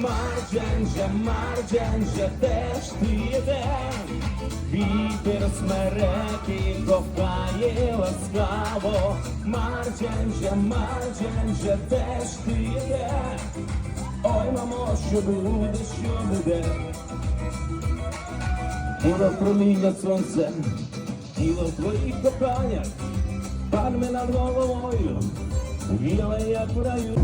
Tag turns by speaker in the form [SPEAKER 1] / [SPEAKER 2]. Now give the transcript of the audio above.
[SPEAKER 1] Марджен же ж ти йде, вітер смереки ковкає ласкаво, Марджен же, Марджен же теж ти йде, ой, мамо, що буде, що буде, буде проміння сонце, тіло в твоїх коханнях, пальми над головою, біле як в раю.